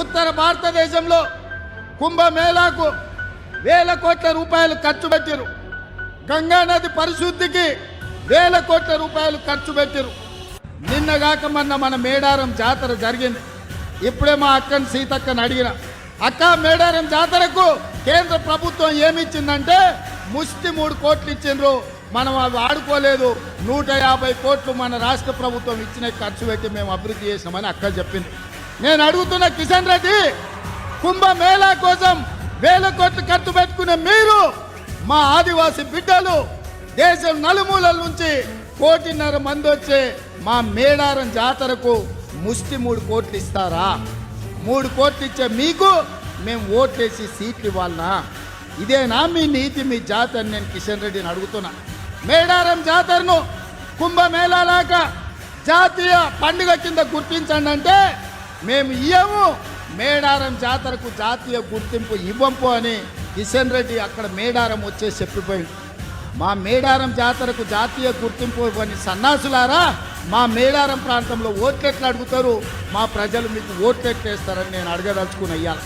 ఉత్తర భారతదేశంలో కుంభమేళాకు వేల కోట్ల రూపాయలు ఖర్చు పెట్టారు గంగా నది పరిశుద్ధికి వేల కోట్ల రూపాయలు ఖర్చు పెట్టారు నిన్నగాక మొన్న మన మేడారం జాతర జరిగింది. ఇప్పుడే మా అక్కని సీతక్కని అడిగిన అక్క మేడారం జాతరకు కేంద్ర ప్రభుత్వం ఏమిచ్చిందంటే ముష్టి మూడు కోట్లు ఇచ్చిండ్రు. మనం అవి ఆడుకోలేదు. నూట యాభై కోట్లు మన రాష్ట్ర ప్రభుత్వం ఇచ్చిన ఖర్చు పెట్టి మేము అభివృద్ధి చేసినామని అక్క చెప్పింది. నేను అడుగుతున్న కిషన్ రెడ్డి కుంభమేళా కోసం వేల కోట్లు ఖర్చు పెట్టుకునే మీరు మా ఆదివాసి బిడ్డలు దేశం నలుమూలల నుంచి కోటిన్నర మంది వచ్చే మా మేడారం జాతరకు ముష్టి మూడు కోట్లు ఇస్తారా? మూడు కోట్లు ఇచ్చే మీకు మేము ఓట్లేసి సీట్లు ఇవ్వాలనా? ఇదేనా మీ నీతి మీ జాతర నేను కిషన్ రెడ్డిని అడుగుతున్నా. మేడారం జాతరను కుంభమేళాలాగా జాతీయ పండుగ కింద గుర్తించండి అంటే మేము ఇయ్యము. మేడారం జాతరకు జాతీయ గుర్తింపు ఇవ్వంపు అని కిషన్ రెడ్డి అక్కడ మేడారం వచ్చే చెప్పిపోయింది మా మేడారం జాతరకు జాతీయ గుర్తింపు ఇవ్వని సన్నాసులారా మా మేడారం ప్రాంతంలో ఓట్లెట్లు అడుగుతారు. మా ప్రజలు మీకు ఓట్లెట్లు వేస్తారని నేను అడగదలుచుకుని అయ్యాలి